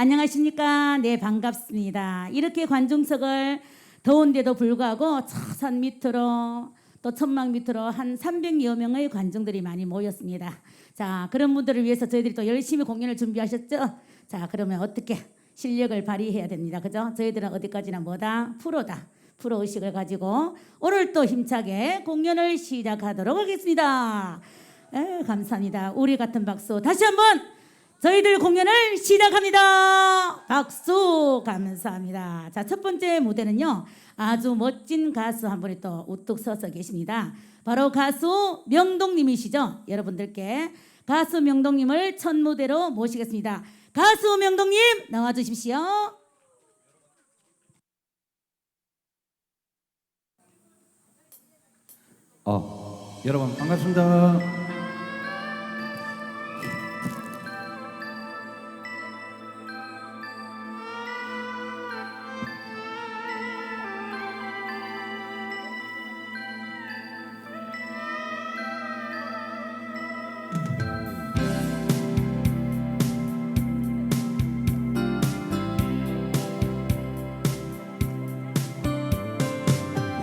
안녕하십니까? 네, 반갑습니다. 이렇게 관중석을 더운데도 불구하고 저산 밑으로 또 천막 밑으로 한 300여 명의 관중들이 많이 모였습니다. 자, 그런 분들을 위해서 저희들이 또 열심히 공연을 준비하셨죠? 자, 그러면 어떻게 실력을 발휘해야 됩니다. 그죠? 저희들은 어디까지나 뭐다? 프로다. 프로 의식을 가지고 오늘 또 힘차게 공연을 시작하도록 하겠습니다. 에, 감사합니다. 우리 같은 박수 다시 한번 저희들 공연을 시작합니다. 박수 감사합니다. 자, 첫 번째 무대는요. 아주 멋진 가수 한 분이 또 우뚝 서서 계십니다. 바로 가수 명동님이시죠. 여러분들께 가수 명동님을 첫 무대로 모시겠습니다. 가수 명동님 나와 주십시오. 어, 여러분 반갑습니다.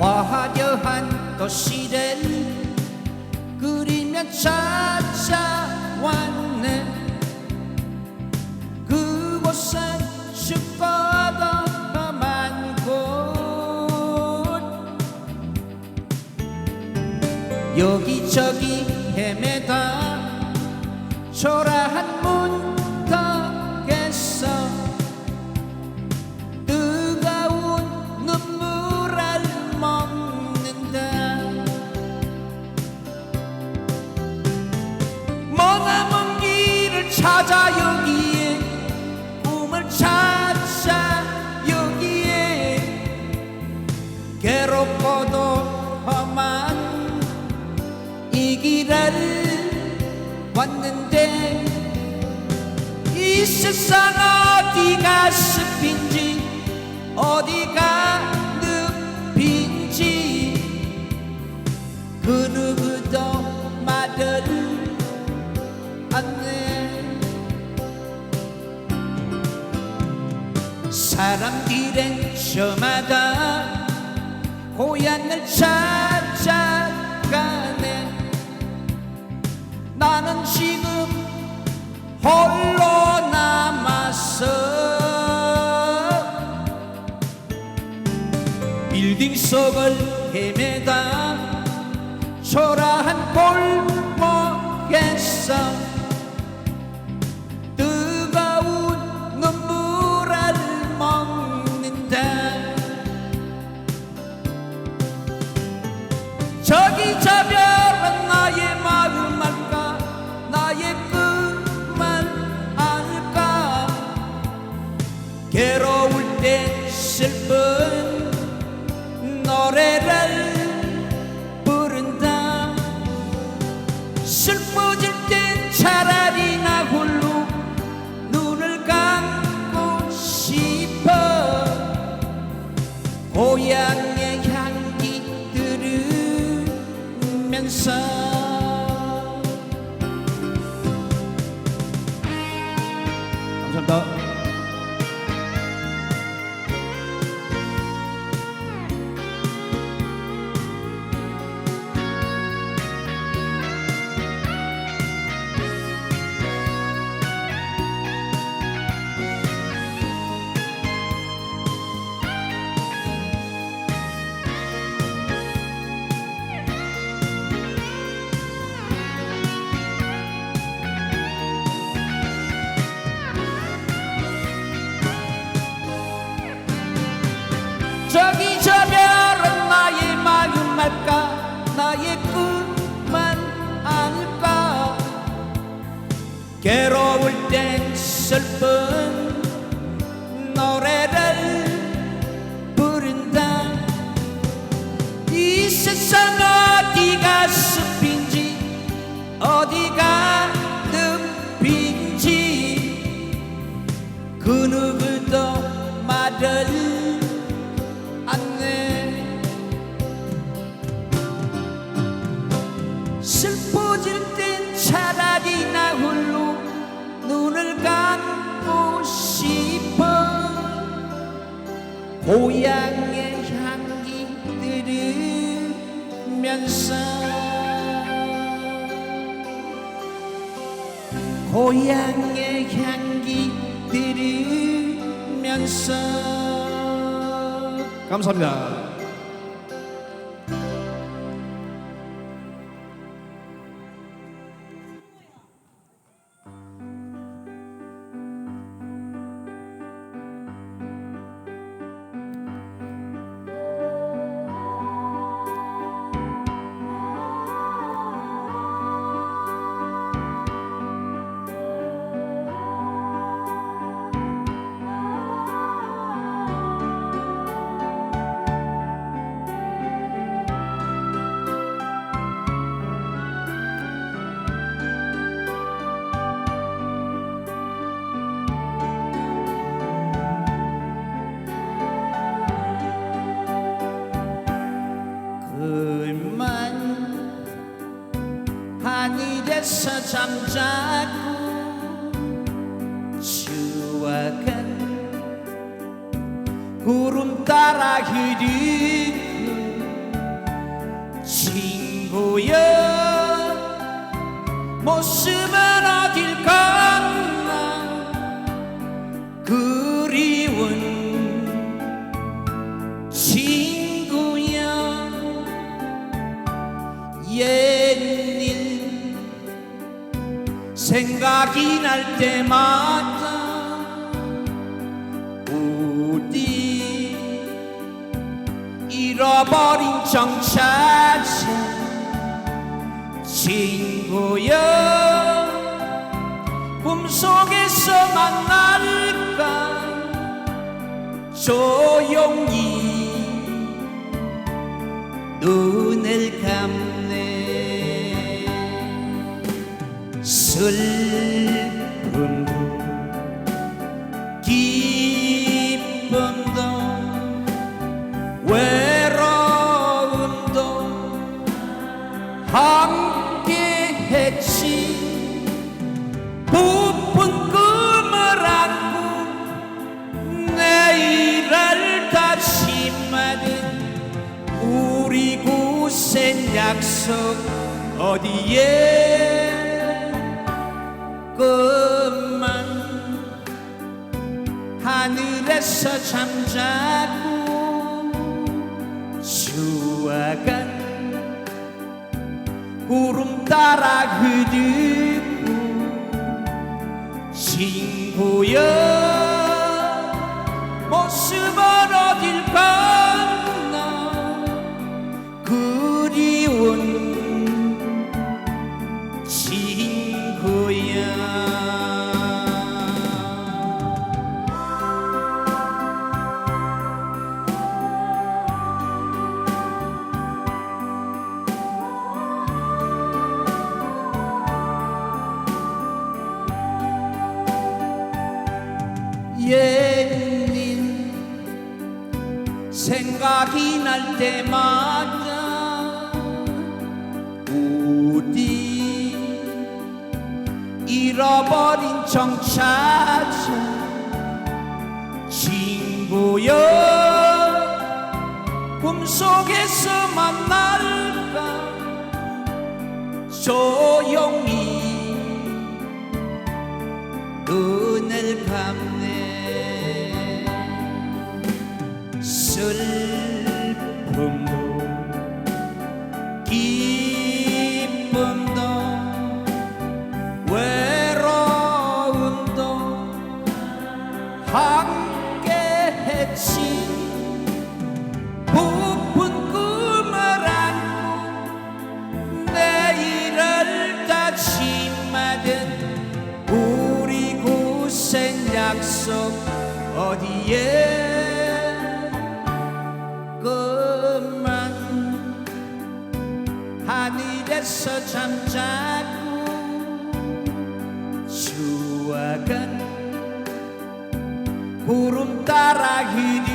화려한 도시를 그리며 찾아왔네. 그곳은 춥고도 험한 곳. 여기저기 헤매다. 초라한 문 찾아 여기에 꿈을 찾아 여기에. 괴롭고도 험한 이 길을 왔는데 이 세상 어디가 습인지 저마다 고향을 찾아가네. 나는 지금 홀로 남았어. 빌딩 속을 헤매다 초라한 골 괴로울 때 슬픈 노래를 부른다. 슬퍼질 땐 차라리 나 홀로 눈을 감고 싶어. 고향의 향기 들으면서 슬픈 노래를 부른다. 이 세상 어디가 숲인지 어디가 늪인지. 그 누구도 말을 안내 고향의 향기 들으면서 고향의 향기 들으면서 감사합니다. 하늘에서 잠자고 추억은 구름 따라 흐르고 친구여 모습은 생각이 날 때마다 우리 잃어버린 정차자 친구여 꿈속에서 만날까? 조용히 눈을 감네 슬픔도 기쁨도 외로움도 함께 했지. 부푼 꿈을 안고 내일을 다짐하는 우리 굳센 약속 어디에 끝만 하늘에서 잠자고 추억은 구름 따라 흐르고 친구여 옛일 생각이 날 때마다 우리 잃어버린 정차자 속 어디에 그만 하늘에서 잠자고 추억은 구름 따라 흐르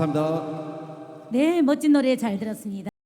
감사합니다. 네, 멋진 노래 잘 들었습니다.